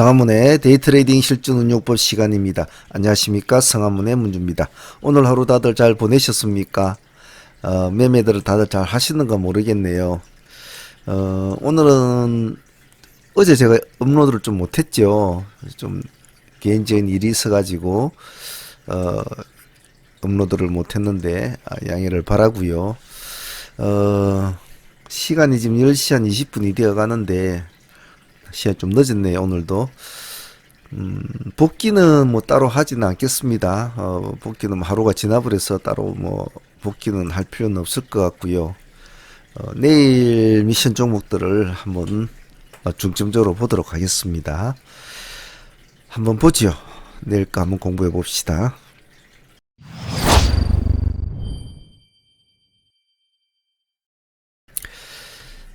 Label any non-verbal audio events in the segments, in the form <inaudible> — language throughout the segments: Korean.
성화문의 데이트레이딩 실전 운용법 시간입니다. 안녕하십니까 성화문의 문주입니다. 오늘 하루 다들 잘 보내셨습니까? 어, 매매들을 다들 잘 하시는가 모르겠네요. 어, 오늘은 어제 제가 업로드를 좀 못했죠. 좀 개인적인 일이 있어가지고 어, 업로드를 못했는데 아, 양해를 바라고요. 어, 시간이 지금 10시 한 20분이 되어 가는데 시간 좀 늦었네요 오늘도. 음, 복귀는 뭐 따로 하지는 않겠습니다. 어, 복귀는 뭐 하루가 지나버려서 따로 뭐 복귀는 할 필요는 없을 것 같고요. 어, 내일 미션 종목들을 한번 어, 중점적으로 보도록 하겠습니다. 한번 보지요. 내일 거 한번 공부해 봅시다.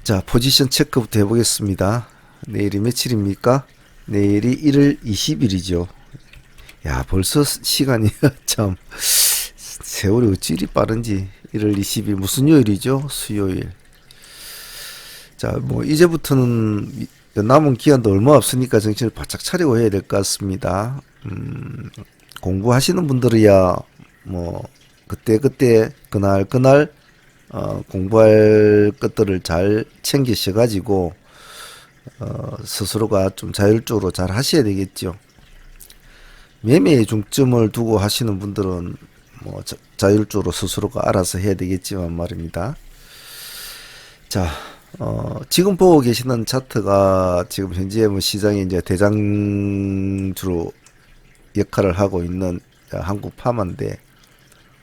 자 포지션 체크부터 해보겠습니다 내일이 며칠입니까? 내일이 1월 20일이죠. 야, 벌써 시간이 <laughs> 참 세월이 어찌 이리 빠른지 1월 20일 무슨 요일이죠? 수요일. 자, 뭐 이제부터는 남은 기간도 얼마 없으니까 정신을 바짝 차리고 해야 될 것 같습니다. 음, 공부하시는 분들이야 뭐 그때 그때 그날 그날 어, 공부할 것들을 잘 챙기셔 가지고 어, 스스로가 좀 자율적으로 잘 하셔야 되겠죠. 매매에 중점을 두고 하시는 분들은 뭐 자, 자율적으로 스스로가 알아서 해야 되겠지만 말입니다. 자, 어, 지금 보고 계시는 차트가 지금 현재 뭐 시장에 이제 대장주로 역할을 하고 있는 한국 파마인데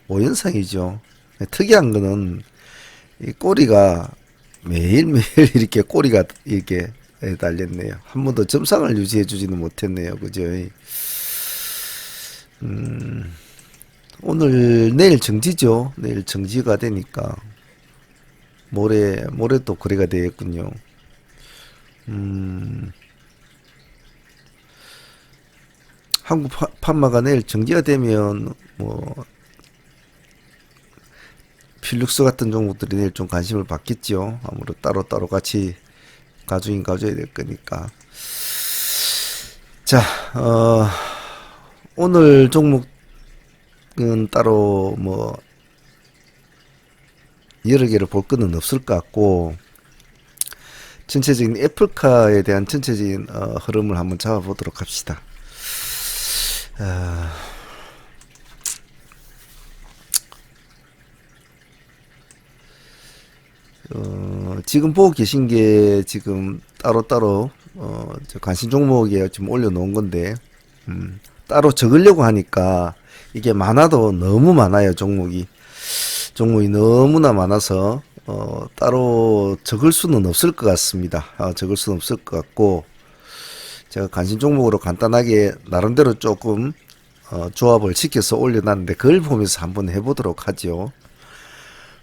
오연상이죠. 특이한 거는 이 꼬리가 매일매일 <laughs> 이렇게 꼬리가 이렇게 예, 달렸네요. 한 번도 점상을 유지해 주지는 못했네요. 그죠? 음, 오늘, 내일 정지죠. 내일 정지가 되니까. 모레, 모레 또 거래가 되겠군요. 음, 한국 파, 판마가 내일 정지가 되면, 뭐, 필룩스 같은 종목들이 내일 좀 관심을 받겠죠. 아무래도 따로따로 같이 가주인 가져야 될 거니까. 자, 어, 오늘 종목은 따로 뭐, 여러 개를 볼 거는 없을 것 같고, 전체적인 애플카에 대한 전체적인 어, 흐름을 한번 잡아보도록 합시다. 어, 어, 지금 보고 계신 게 지금 따로따로 어, 저 관심 종목에 지금 올려놓은 건데 음, 따로 적으려고 하니까 이게 많아도 너무 많아요 종목이 종목이 너무나 많아서 어, 따로 적을 수는 없을 것 같습니다. 어, 적을 수는 없을 것 같고 제가 관심 종목으로 간단하게 나름대로 조금 어, 조합을 시켜서 올려놨는데 그걸 보면서 한번 해보도록 하죠.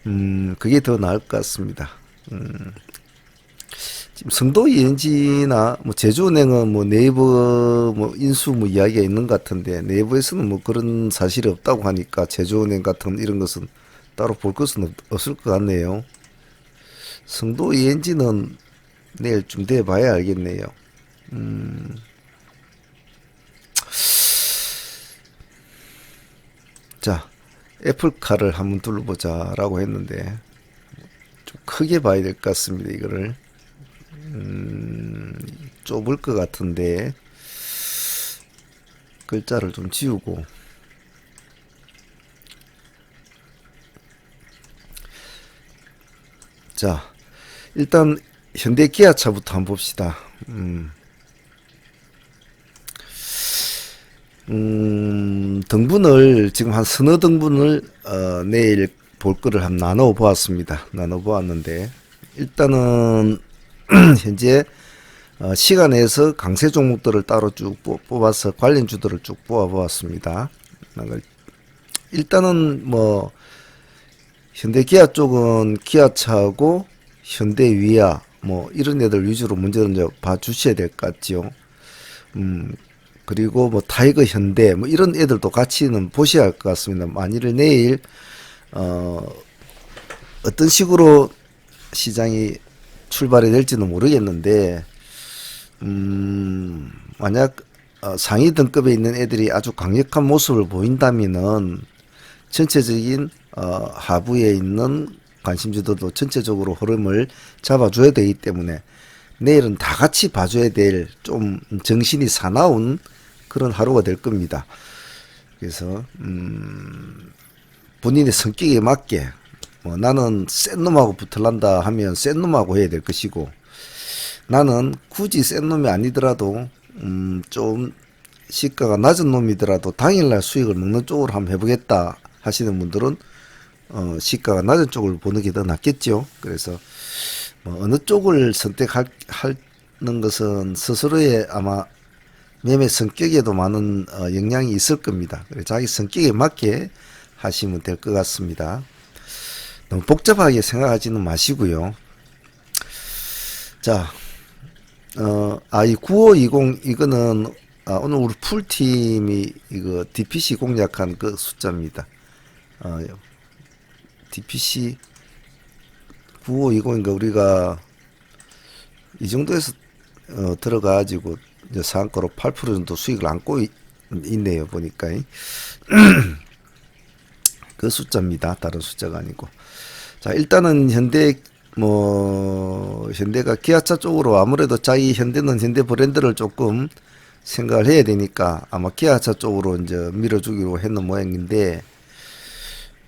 음, 그게 더 나을 것 같습니다. 음, 지금 성도 ENG나 뭐 제주은행은 뭐 네이버 뭐 인수 뭐 이야기가 있는 것 같은데 네이버에서는 뭐 그런 사실이 없다고 하니까 제주은행 같은 이런 것은 따로 볼 것은 없, 없을 것 같네요. 성도 ENG는 내일 좀돼 봐야 알겠네요. 음. 자, 애플카를 한번 둘러보자라고 했는데 좀 크게 봐야 될 것 같습니다. 이거를 음, 좁을 것 같은데 글자를 좀 지우고 자 일단 현대 기아차부터 한번 봅시다. 음. 음, 등분을 지금 한 서너 등분을 어, 내일 볼 거를 한번 나눠 보았습니다. 나눠 보았는데 일단은 <clears throat> 현재 어, 시간에서 강세 종목들을 따로 쭉 뽑- 뽑아서 관련 주들을 쭉 뽑아 보았습니다. 일단은 뭐 현대 기아 쪽은 기아차하고 현대 위아 뭐 이런 애들 위주로 문제를 이제 봐 주셔야 될 것 같지요. 음, 그리고 뭐 타이거 현대 뭐 이런 애들도 같이는 보셔야 할 것 같습니다. 만일 내일 어 어떤 식으로 시장이 출발이 될지는 모르겠는데 음 만약 어, 상위 등급에 있는 애들이 아주 강력한 모습을 보인다면은 전체적인 어, 하부에 있는 관심주들도 전체적으로 흐름을 잡아줘야 되기 때문에 내일은 다 같이 봐줘야 될 좀 정신이 사나운 그런 하루가 될 겁니다. 그래서 음, 본인의 성격에 맞게 뭐 나는 센 놈하고 붙을란다 하면 센 놈하고 해야 될 것이고 나는 굳이 센 놈이 아니더라도 음, 좀 시가가 낮은 놈이더라도 당일날 수익을 먹는 쪽으로 한번 해보겠다 하시는 분들은 어, 시가가 낮은 쪽을 보는 게 더 낫겠죠. 그래서 뭐 어느 쪽을 선택하는 것은 스스로의 아마 매매 성격에도 많은 어, 영향이 있을 겁니다. 그래서 자기 성격에 맞게 하시면 될 것 같습니다. 너무 복잡하게 생각하지는 마시고요. 자, 어, 아, 이 9520, 이거는, 아, 오늘 우리 풀팀이 이거 DPC 공략한 그 숫자입니다. 어, DPC 9520인가 우리가 이 정도에서 어, 들어가가지고 이제 상가로 8% 정도 수익을 안고 있, 있네요, 보니까. <clears throat> 그 숫자입니다. 다른 숫자가 아니고. 자, 일단은 현대 뭐 현대가 기아차 쪽으로 아무래도 자기 현대는 현대 브랜드를 조금 생각을 해야 되니까 아마 기아차 쪽으로 이제 밀어주기로 했는 모양인데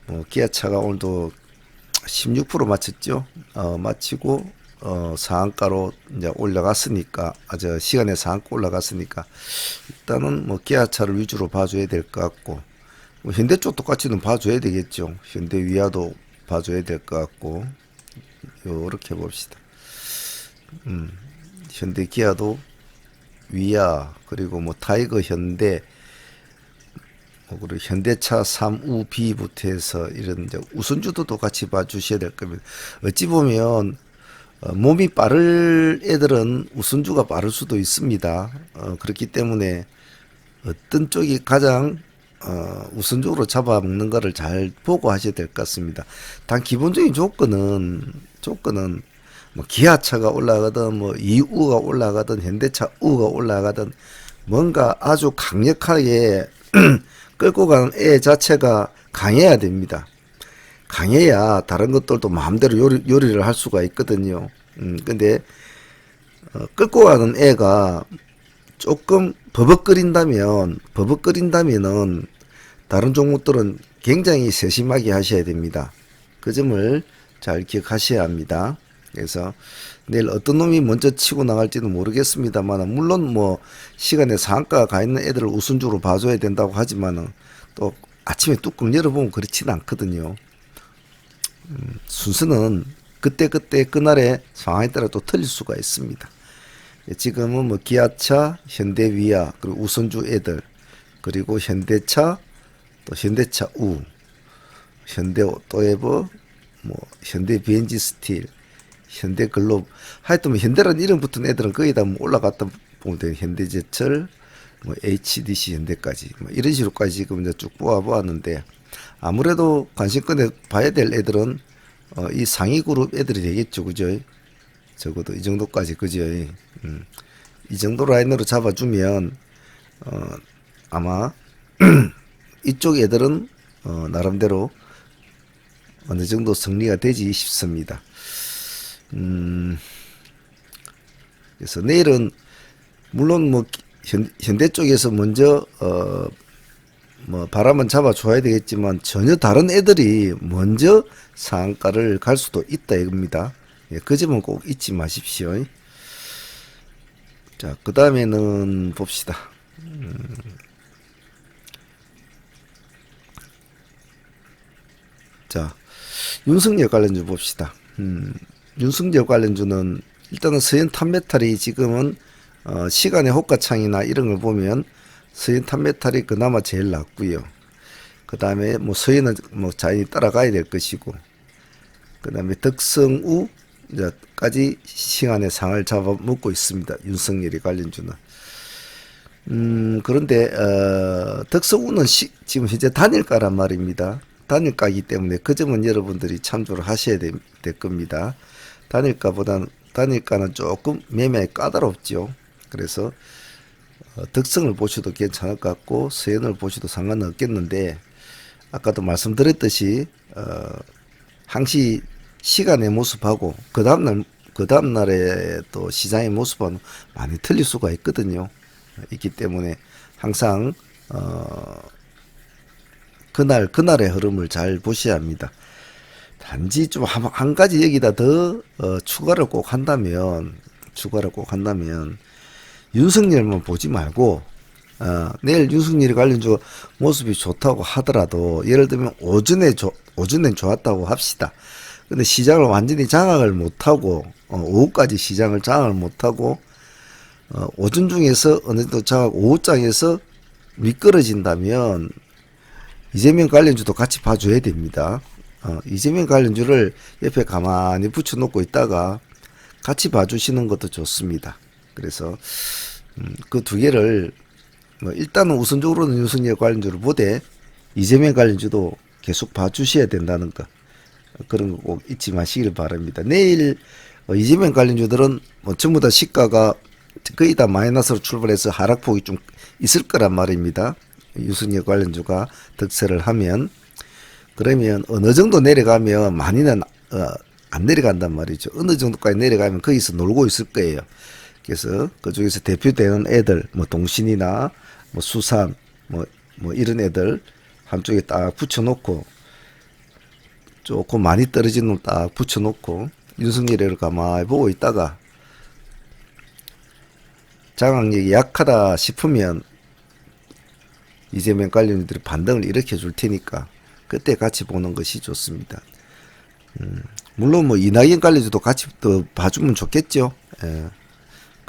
뭐 기아차가 오늘도 16% 마쳤죠. 어, 마치고 어, 상한가로 이제 올라갔으니까 아 저 시간에 상한가 올라갔으니까 일단은 뭐 기아차를 위주로 봐줘야 될 것 같고 뭐 현대 쪽 똑같이는 봐줘야 되겠죠. 현대 위아도 봐줘야 될 것 같고 요렇게 봅시다. 음, 현대 기아도 위아 그리고 뭐 타이거 현대 뭐 그리고 현대차 3우 B부터 해서 이런 이제 우선주도 같이 봐주셔야 될 겁니다. 어찌 보면 어, 몸이 빠를 애들은 우선주가 빠를 수도 있습니다. 어, 그렇기 때문에 어떤 쪽이 가장 어, 우선적으로 잡아먹는 거를 잘 보고 하셔야 될 것 같습니다. 단 기본적인 조건은 조건은 뭐 기아차가 올라가든 뭐 이우가 올라가든 현대차 우가 올라가든 뭔가 아주 강력하게 <clears throat> 끌고 가는 애 자체가 강해야 됩니다. 강해야 다른 것들도 마음대로 요리, 요리를 할 수가 있거든요. 음, 근데 어, 끌고 가는 애가 조금 버벅거린다면 버벅거린다면은 다른 종목들은 굉장히 세심하게 하셔야 됩니다. 그 점을 잘 기억하셔야 합니다. 그래서 내일 어떤 놈이 먼저 치고 나갈지는 모르겠습니다만 물론 뭐 시간에 상가가 가 있는 애들을 우선적으로 봐줘야 된다고 하지만은 또 아침에 뚜껑 열어보면 그렇지는 않거든요. 음, 순서는 그때그때 그날의 상황에 따라 또 틀릴 수가 있습니다. 지금은 뭐 기아차, 현대위아, 그리고 우선주 애들, 그리고 현대차, 또 현대차 우, 현대 오토에버, 뭐 현대 비엔지 스틸, 현대 글로브, 하여튼 뭐 현대라는 이름 붙은 애들은 거의 다 뭐 올라갔다 보면 돼요. 현대제철, 뭐 HDC 현대까지 뭐 이런 식으로까지 지금 이제 쭉 뽑아 보았는데 아무래도 관심권에 봐야 될 애들은 어, 이 상위 그룹 애들이 되겠죠, 그죠? 적어도 이 정도까지 그죠? 음. 이 정도 라인으로 잡아주면 어, 아마 <clears throat> 이쪽 애들은 어, 나름대로 어느 정도 정리가 되지 싶습니다. 음, 그래서 내일은 물론 뭐 현, 현대 쪽에서 먼저 어, 뭐 바람은 잡아줘야 되겠지만 전혀 다른 애들이 먼저 상한가를 갈 수도 있다 이겁니다. 예, 그 점은 꼭 잊지 마십시오. 자, 그 다음에는 봅시다. 음. 자, 윤석열 관련주 봅시다. 음, 윤석열 관련주는 일단은 서현 탑메탈이 지금은 어, 시간의 호가창이나 이런 걸 보면 서현 탑메탈이 그나마 제일 낫고요. 그 다음에 뭐 서현은 뭐 자연히 따라가야 될 것이고, 그 다음에 덕성우 이제까지 시간의 상을 잡아먹고 있습니다. 윤석열이 관련주는. 음, 그런데, 어, 덕성우는 시, 지금 현재 단일가란 말입니다. 단일가이기 때문에 그 점은 여러분들이 참조를 하셔야 될, 될 겁니다. 단일가보다는, 단일가는 조금 매매에 까다롭죠. 그래서, 어, 덕성을 보셔도 괜찮을 것 같고 서현을 보셔도 상관은 없겠는데 아까도 말씀드렸듯이 어, 항시 시간의 모습하고 그 다음날 그 다음날에 또 시장의 모습은 많이 틀릴 수가 있거든요. 있기 때문에 항상 어, 그날 그날의 흐름을 잘 보셔야 합니다. 단지 좀한 가지 여기다 더 어, 추가를 꼭 한다면 추가를 꼭 한다면 윤석열만 보지 말고 어, 내일 윤석열이 관련주 모습이 좋다고 하더라도 예를 들면 오전에 조, 오전엔 좋았다고 합시다. 근데 시장을 완전히 장악을 못하고 어, 오후까지 시장을 장악을 못하고 어, 오전 중에서 어느 정도 장악 오후장에서 미끄러진다면 이재명 관련주도 같이 봐줘야 됩니다. 어, 이재명 관련주를 옆에 가만히 붙여놓고 있다가 같이 봐주시는 것도 좋습니다. 그래서 음, 그 두 개를 뭐 일단은 우선적으로는 윤석열 관련주를 보되 이재명 관련주도 계속 봐주셔야 된다는 거 그런 거 꼭 잊지 마시길 바랍니다. 내일 어, 이재명 관련주들은 뭐 전부 다 시가가 거의 다 마이너스로 출발해서 하락폭이 좀 있을 거란 말입니다. 유승열 관련주가 득세를 하면 그러면 어느 정도 내려가면 많이는 어, 안 내려간단 말이죠. 어느 정도까지 내려가면 거기서 놀고 있을 거예요. 그래서 그 중에서 대표되는 애들, 뭐 동신이나 뭐 수산, 뭐, 뭐 이런 애들 한쪽에 딱 붙여놓고 조금 많이 떨어진 놈 딱 붙여놓고 윤석열을 가만히 보고 있다가 장악력이 약하다 싶으면 이재명 관련들이 반등을 일으켜 줄 테니까 그때 같이 보는 것이 좋습니다. 음, 물론 뭐 이낙연 관련주도 같이 또 봐주면 좋겠죠. 예.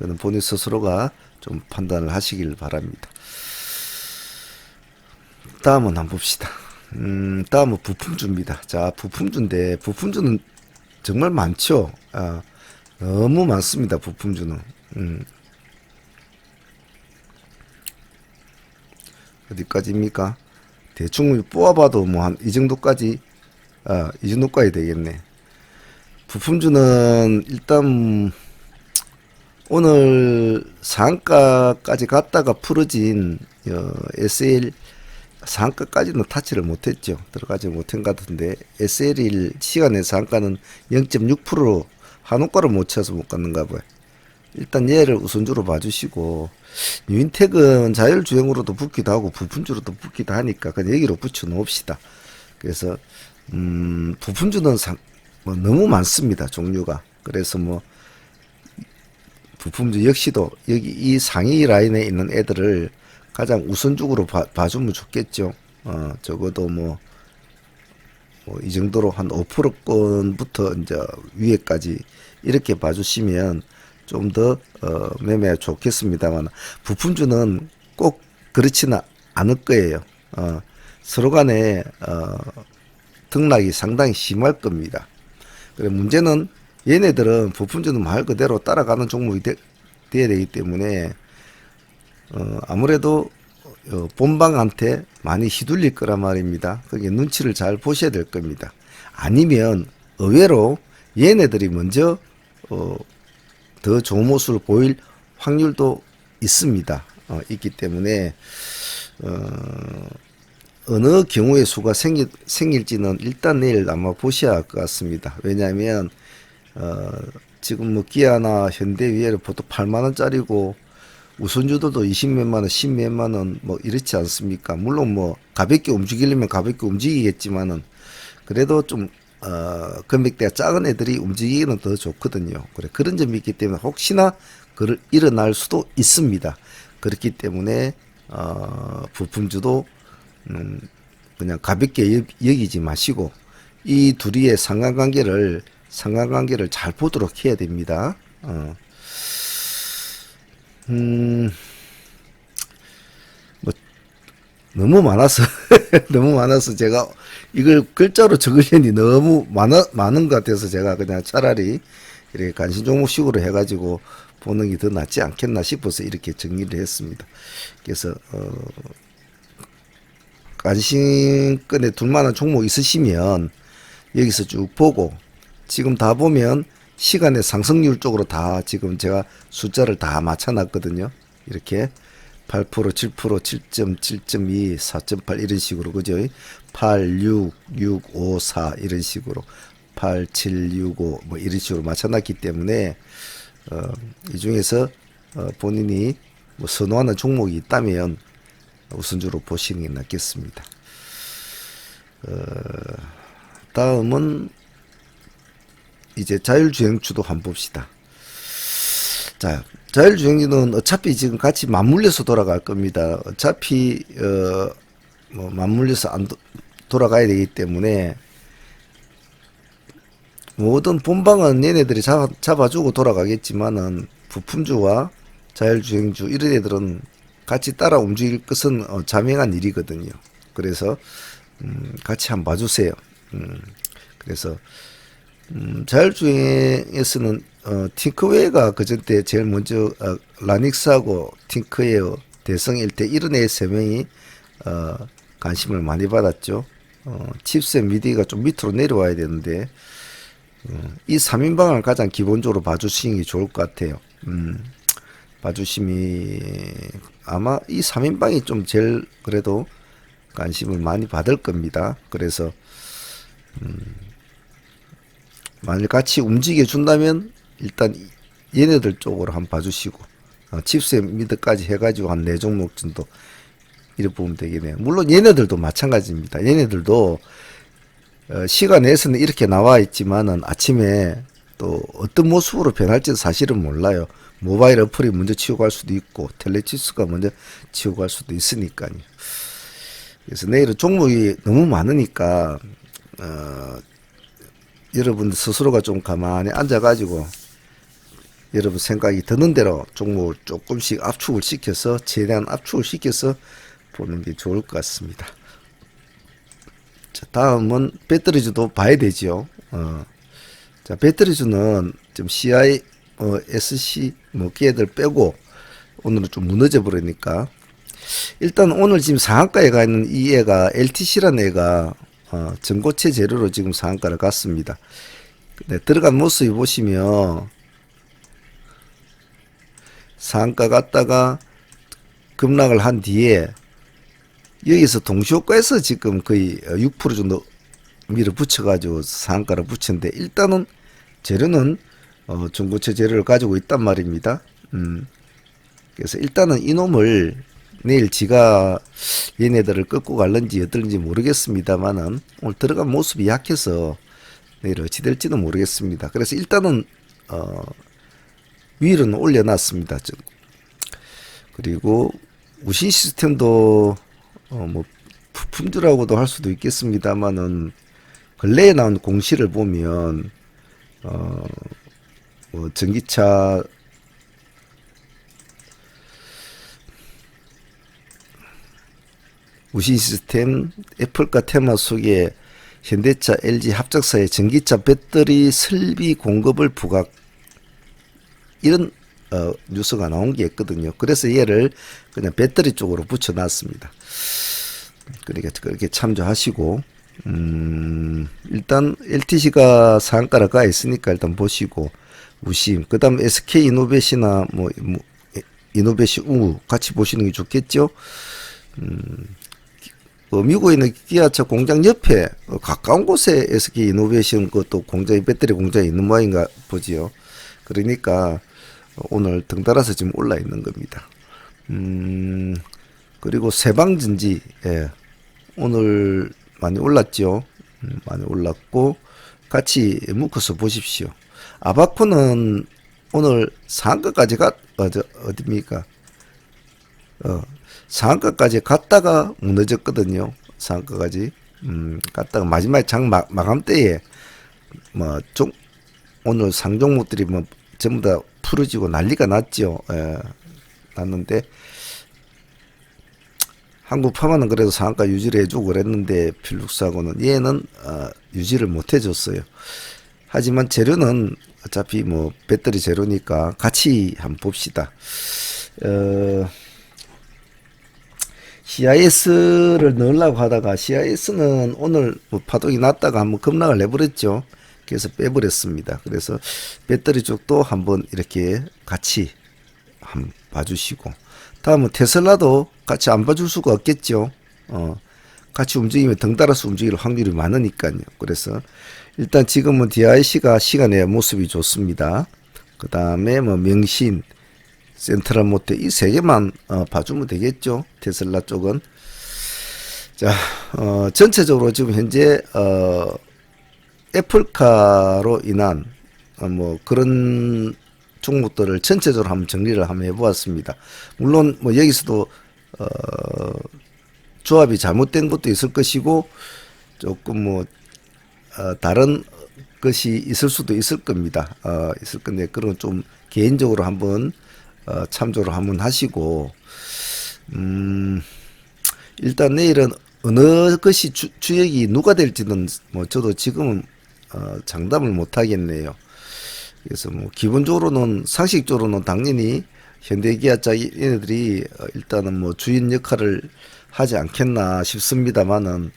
그는 본인 스스로가 좀 판단을 하시길 바랍니다. 다음은 한번 봅시다. 음, 다음은 부품주입니다. 자, 부품주인데, 부품주는 정말 많죠. 아, 너무 많습니다. 부품주는. 음. 어디까지입니까? 대충 뽑아봐도 뭐 한 이 정도까지, 아, 이 정도까지 되겠네. 부품주는 일단 오늘 상가까지 갔다가 풀어진 어, SL 상가까지는 타치를 못했죠. 들어가지 못한 것 같은데 SL1 시간의 상가는 0.6%로 한옥가를 못 쳐서 못 갔는가 봐요. 일단 얘를 우선주로 봐주시고 유인택은 자율주행으로도 붙기도 하고 부품주로도 붙기도 하니까 그냥 여기로 붙여 놓읍시다. 그래서 음, 부품주는 상, 뭐 너무 많습니다. 종류가. 그래서 뭐 부품주 역시도 여기 이 상위 라인에 있는 애들을 가장 우선적으로 봐, 봐주면 좋겠죠. 어, 적어도 뭐, 뭐, 이 정도로 한 5%권부터 이제 위에까지 이렇게 봐주시면 좀 더, 어, 매매 좋겠습니다만, 부품주는 꼭 그렇지는 않을 거예요. 어, 서로 간에, 어, 등락이 상당히 심할 겁니다. 그래, 문제는 얘네들은 부품주는 말 그대로 따라가는 종목이 되, 돼야 되기 때문에 어, 아무래도 어, 본방한테 많이 휘둘릴 거란 말입니다. 그게 눈치를 잘 보셔야 될 겁니다. 아니면 의외로 얘네들이 먼저 어, 더 좋은 모습을 보일 확률도 있습니다. 어, 있기 때문에 어, 어느 경우의 수가 생길, 생길지는 일단 내일 아마 보셔야 할 것 같습니다. 왜냐하면 어, 지금 뭐 기아나 현대 위에를 보통 8만 원짜리고 우선주들도 20몇만 원, 10몇만 원 뭐 이렇지 않습니까? 물론 뭐 가볍게 움직이려면 가볍게 움직이겠지만은 그래도 좀 어, 금액대가 작은 애들이 움직이기는 더 좋거든요. 그래 그런 점이 있기 때문에 혹시나 그를 일어날 수도 있습니다. 그렇기 때문에 어, 부품주도 음, 그냥 가볍게 여, 여기지 마시고 이 둘이의 상관관계를 상관관계를 잘 보도록 해야 됩니다. 어. 음, 뭐, 너무 많아서, <laughs> 너무 많아서 제가 이걸 글자로 적으려니 너무 많아, 많은 것 같아서 제가 그냥 차라리 이렇게 관심 종목식으로 해가지고 보는 게 더 낫지 않겠나 싶어서 이렇게 정리를 했습니다. 그래서, 어, 관심권에 둘만한 종목 있으시면 여기서 쭉 보고 지금 다 보면 시간의 상승률 쪽으로 다 지금 제가 숫자를 다 맞춰놨거든요. 이렇게 8%, 7%, 7.7.2, 4.8 이런 식으로 그죠? 8, 6, 6, 5, 4 이런 식으로 8, 7, 6, 5 뭐 이런 식으로 맞춰놨기 때문에 어, 이 중에서 어, 본인이 뭐 선호하는 종목이 있다면 우선주로 보시는 게 낫겠습니다. 어, 다음은 이제 자율주행주도 한번 봅시다. 자, 자율주행주는 어차피 지금 같이 맞물려서 돌아갈 겁니다. 어차피 어, 뭐 맞물려서 안 도, 돌아가야 되기 때문에 모든 본방은 얘네들이 잡아, 잡아주고 돌아가겠지만은 부품주와 자율주행주 이런 애들은 같이 따라 움직일 것은 어, 자명한 일이거든요. 그래서 음, 같이 한번 봐주세요. 음, 그래서 음, 자율주행에서는 어, 팅크웨어가 그전 때 제일 먼저 어, 라닉스하고 팅크웨어 대성 일대 이런 애 세 명이 어, 관심을 많이 받았죠. 어, 칩셋 미디가 좀 밑으로 내려와야 되는데 어, 이 3인방을 가장 기본적으로 봐주시는 게 좋을 것 같아요. 음, 봐주심이 아마 이 3인방이 좀 제일 그래도 관심을 많이 받을 겁니다. 그래서 음, 만일 같이 움직여 준다면 일단 얘네들 쪽으로 한번 봐주시고 어, 칩셋 미드까지 해가지고 한 네 종목 정도 이렇게 보면 되겠네요. 물론 얘네들도 마찬가지입니다. 얘네들도 어, 시간 내에서는 이렇게 나와 있지만은 아침에 또 어떤 모습으로 변할지는 사실은 몰라요. 모바일 어플이 먼저 치고 갈 수도 있고 텔레치스가 먼저 치고 갈 수도 있으니까요. 그래서 내일은 종목이 너무 많으니까 어, 여러분 스스로가 좀 가만히 앉아가지고 여러분 생각이 드는 대로 종목을 조금씩 압축을 시켜서 최대한 압축을 시켜서 보는 게 좋을 것 같습니다. 자, 다음은 배터리주도 봐야 되죠. 어. 자, 배터리주는 좀 CI, 어, SC, 뭐, 걔들 빼고, 오늘은 좀 무너져 버리니까. 일단 오늘 지금 상한가에 가 있는 이 애가, LTC라는 애가, 어, 전고체 재료로 지금 상한가를 갔습니다. 네, 들어간 모습이 보시면, 상한가 갔다가 급락을 한 뒤에 여기서 동시효과에서 지금 거의 6% 정도 밀어붙여가지고 상한가를 붙였는데 일단은 재료는 어, 중고체 재료를 가지고 있단 말입니다. 음. 그래서 일단은 이놈을 내일 지가 얘네들을 끌고 갈는지 어떨지 모르겠습니다만은 오늘 들어간 모습이 약해서 내일 어찌 될지는 모르겠습니다. 그래서 일단은 어, 위로는 올려놨습니다. 좀. 그리고 우신 시스템도 어, 뭐 부품주라고도 할 수도 있겠습니다만은 근래에 나온 공시를 보면 어, 뭐 전기차 우신 시스템 애플과 테마 속에 현대차, LG 합작사의 전기차 배터리 설비 공급을 부각 이런 어, 뉴스가 나온 게 있거든요. 그래서 얘를 그냥 배터리 쪽으로 붙여놨습니다. 그러니까 그렇게 참조하시고 음, 일단 LTC가 상가를 가 있으니까 일단 보시고 우심 그다음 SK 이노베시나 뭐, 뭐 이노베시 우 같이 보시는 게 좋겠죠. 음, 어, 미국에 있는 기아차 공장 옆에 어, 가까운 곳에 SK 이노베이션 그또 공장이 배터리 공장이 있는 모양인가 보지요. 그러니까 오늘 등달아서 지금 올라 있는 겁니다. 음, 그리고 세방전지, 예, 오늘 많이 올랐죠. 음, 많이 올랐고, 같이 묶어서 보십시오. 아바코는 오늘 상한가까지 갔, 어디, 어디입니까? 어, 상한가까지 갔다가 무너졌거든요. 상한가까지. 음, 갔다가 마지막 장 마, 마감 때에, 뭐, 종, 오늘 상종목들이 뭐, 전부 다 풀어지고 난리가 났죠. 예, 났는데 한국 파마는 그래도 상한가 유지를 해주고 그랬는데 필룩스하고는 얘는 어, 유지를 못 해줬어요. 하지만 재료는 어차피 뭐 배터리 재료니까 같이 한번 봅시다. 어, CIS를 넣으려고 하다가 CIS는 오늘 뭐 파동이 났다가 한번 급락을 내버렸죠. 그래서 빼버렸습니다. 그래서 배터리 쪽도 한번 이렇게 같이 한번 봐주시고 다음은 테슬라도 같이 안 봐줄 수가 없겠죠. 어, 같이 움직이면 덩달아서 움직일 확률이 많으니까요. 그래서 일단 지금은 DIC가 시간의 모습이 좋습니다. 그 다음에 뭐 명신, 센트럴 모텔 이세 개만 어, 봐주면 되겠죠. 테슬라 쪽은. 자, 어, 전체적으로 지금 현재 어, 애플카로 인한 어, 뭐 그런 종목들을 전체적으로 한번 정리를 한번 해보았습니다. 물론 뭐 여기서도 어, 조합이 잘못된 것도 있을 것이고 조금 뭐 어, 다른 것이 있을 수도 있을 겁니다. 어, 있을 건데 그런 좀 개인적으로 한번 어, 참조를 한번 하시고 음, 일단 내일은 어느 것이 주, 주역이 누가 될지는 뭐 저도 지금은 어, 장담을 못 하겠네요. 그래서 뭐 기본적으로는 상식적으로는 당연히 현대기아차 얘네들이 어, 일단은 뭐 주인 역할을 하지 않겠나 싶습니다만은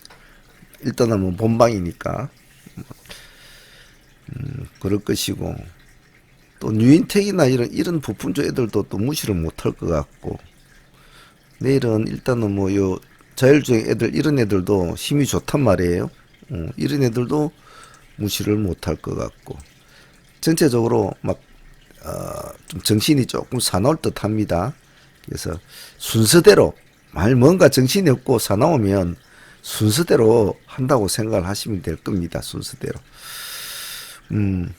일단은 뭐 본방이니까 음, 그럴 것이고 또 뉴인텍이나 이런 이런 부품주 애들도 또 무시를 못할 것 같고 내일은 일단은 뭐 요 자율주행 애들 이런 애들도 힘이 좋단 말이에요. 어, 이런 애들도 무시를 못할 것 같고 전체적으로 막 어, 좀 정신이 조금 사나울 듯합니다. 그래서 순서대로 말 뭔가 정신이 없고 사나우면 순서대로 한다고 생각을 하시면 될 겁니다. 순서대로. 음,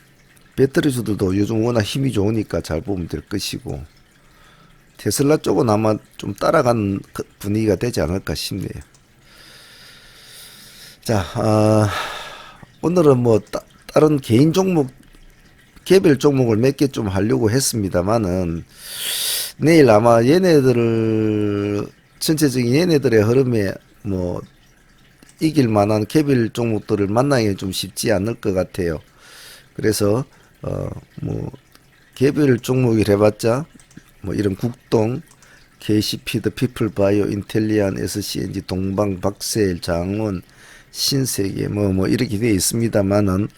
배터리주들도 요즘 워낙 힘이 좋으니까 잘 보면 될 것이고 테슬라 쪽은 아마 좀 따라간 그 분위기가 되지 않을까 싶네요. 자, 아, 오늘은 뭐 따, 다른 개인 종목 개별 종목을 몇 개 좀 하려고 했습니다만은 내일 아마 얘네들을 전체적인 얘네들의 흐름에 뭐 이길 만한 개별 종목들을 만나기 좀 쉽지 않을 것 같아요. 그래서 어뭐 개별 종목이 해봤자 뭐 이런 국동, KC피드, 피플바이오, 인텔리안, SCNG, 동방, 박세일, 장원, 신세계 뭐뭐 이렇게 되어 있습니다만은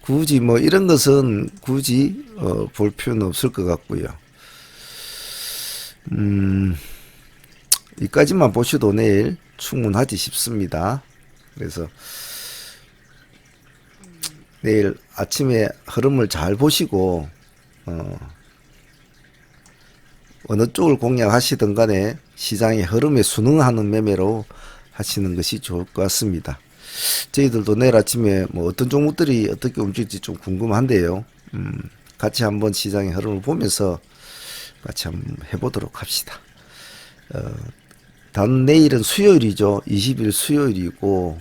굳이 뭐 이런 것은 굳이 어, 볼 필요는 없을 것 같고요. 음, 이까지만 보셔도 내일 충분하지 싶습니다. 그래서 내일 아침에 흐름을 잘 보시고 어, 어느 쪽을 공략하시든 간에 시장의 흐름에 순응하는 매매로 하시는 것이 좋을 것 같습니다. 저희들도 내일 아침에 뭐 어떤 종목들이 어떻게 움직일지 좀 궁금한데요. 음, 같이 한번 시장의 흐름을 보면서 같이 한번 해보도록 합시다. 어, 단 내일은 수요일이죠. 20일 수요일이고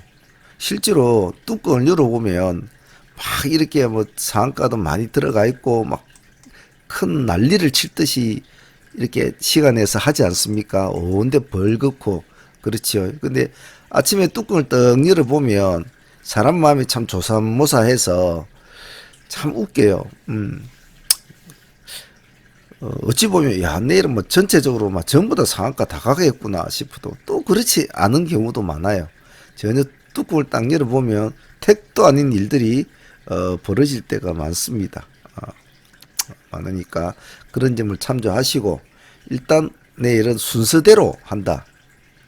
실제로 뚜껑을 열어보면 막 이렇게 뭐 상한가도 많이 들어가 있고 막 큰 난리를 칠 듯이 이렇게 시간에서 하지 않습니까? 온데 벌겋고 그렇죠. 근데 아침에 뚜껑을 떡 열어보면 사람 마음이 참 조삼모사해서 참 웃겨요. 음. 어, 어찌 보면 야 내일은 뭐 전체적으로 막 전부 다 상한가 다 가겠구나 싶어도 또 그렇지 않은 경우도 많아요. 전혀 뚜껑을 딱 열어보면 택도 아닌 일들이 어, 벌어질 때가 많습니다. 어, 많으니까 그런 점을 참조하시고 일단 내일은 순서대로 한다.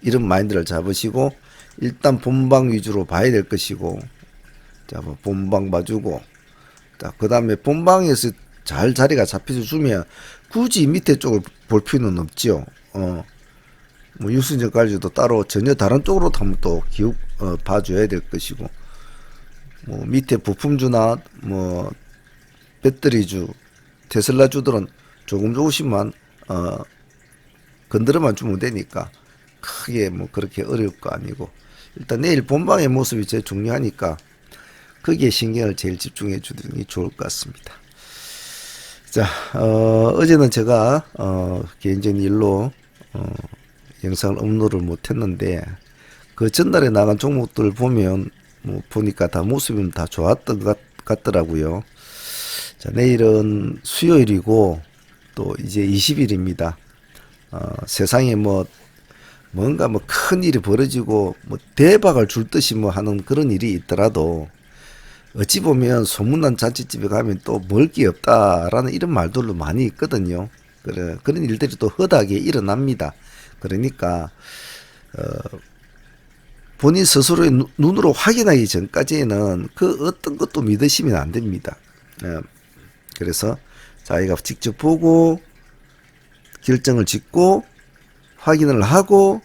이런 마인드를 잡으시고 일단 본방 위주로 봐야 될 것이고 자, 뭐 본방 봐주고 자, 그 다음에 본방에서 잘 자리가 잡혀서 주면 굳이 밑에 쪽을 볼 필요는 없죠. 어. 뭐 유승전까지도 따로 전혀 다른 쪽으로 한번 또 기억 어, 봐줘야 될 것이고 뭐 밑에 부품주나 뭐 배터리주 테슬라주들은 조금 조금씩만 어 건드려만 주면 되니까 크게 뭐 그렇게 어려울 거 아니고 일단 내일 본방의 모습이 제일 중요하니까 거기에 신경을 제일 집중해 주는 게 좋을 것 같습니다. 자, 어, 어제는 제가, 어, 개인적인 일로, 어, 영상을 업로드를 못 했는데, 그 전날에 나간 종목들 보면, 뭐, 보니까 다 모습은 다 좋았던 것 같, 같더라고요. 자, 내일은 수요일이고, 또 이제 20일입니다. 어, 세상에 뭐, 뭔가 뭐 큰 일이 벌어지고, 뭐 대박을 줄 듯이 뭐 하는 그런 일이 있더라도, 어찌 보면 소문난 잔치집에 가면 또 먹을 게 없다라는 이런 말들도 많이 있거든요. 그런 그런 일들이 또 허다하게 일어납니다. 그러니까 어, 본인 스스로의 누- 눈으로 확인하기 전까지는 그 어떤 것도 믿으시면 안 됩니다. 어, 그래서 자기가 직접 보고 결정을 짓고 확인을 하고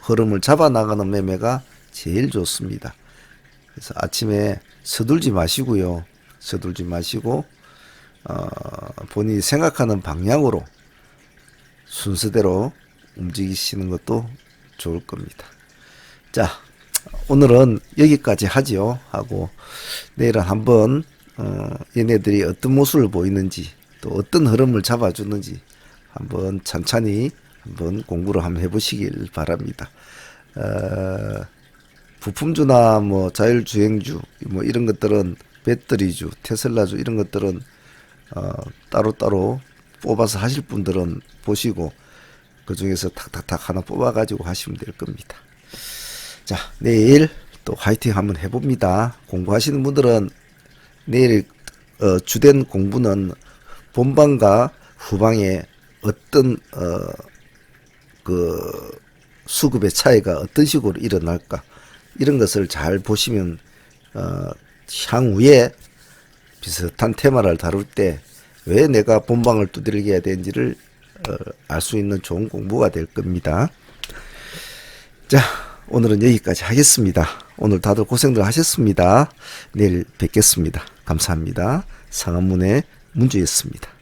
흐름을 잡아 나가는 매매가 제일 좋습니다. 그래서 아침에 서둘지 마시고요. 서둘지 마시고 어, 본인이 생각하는 방향으로 순서대로 움직이시는 것도 좋을 겁니다. 자, 오늘은 여기까지 하지요. 하고 내일은 한번 어, 얘네들이 어떤 모습을 보이는지 또 어떤 흐름을 잡아주는지 한번 천천히 한번 공부를 한번 해보시길 바랍니다. 어, 부품주나 뭐 자율주행주 뭐 이런 것들은 배터리주, 테슬라주 이런 것들은 어, 따로따로 뽑아서 하실 분들은 보시고 그 중에서 탁탁탁 하나 뽑아가지고 하시면 될 겁니다. 자, 내일 또 화이팅 한번 해봅니다. 공부하시는 분들은 내일 어, 주된 공부는 본방과 후방에 어떤 어, 그 수급의 차이가 어떤 식으로 일어날까 이런 것을 잘 보시면 어, 향후에 비슷한 테마를 다룰 때 왜 내가 본방을 두드리게 해야 되는지를 어, 알 수 있는 좋은 공부가 될 겁니다. 자, 오늘은 여기까지 하겠습니다. 오늘 다들 고생들 하셨습니다. 내일 뵙겠습니다. 감사합니다. 상한문의 문주였습니다.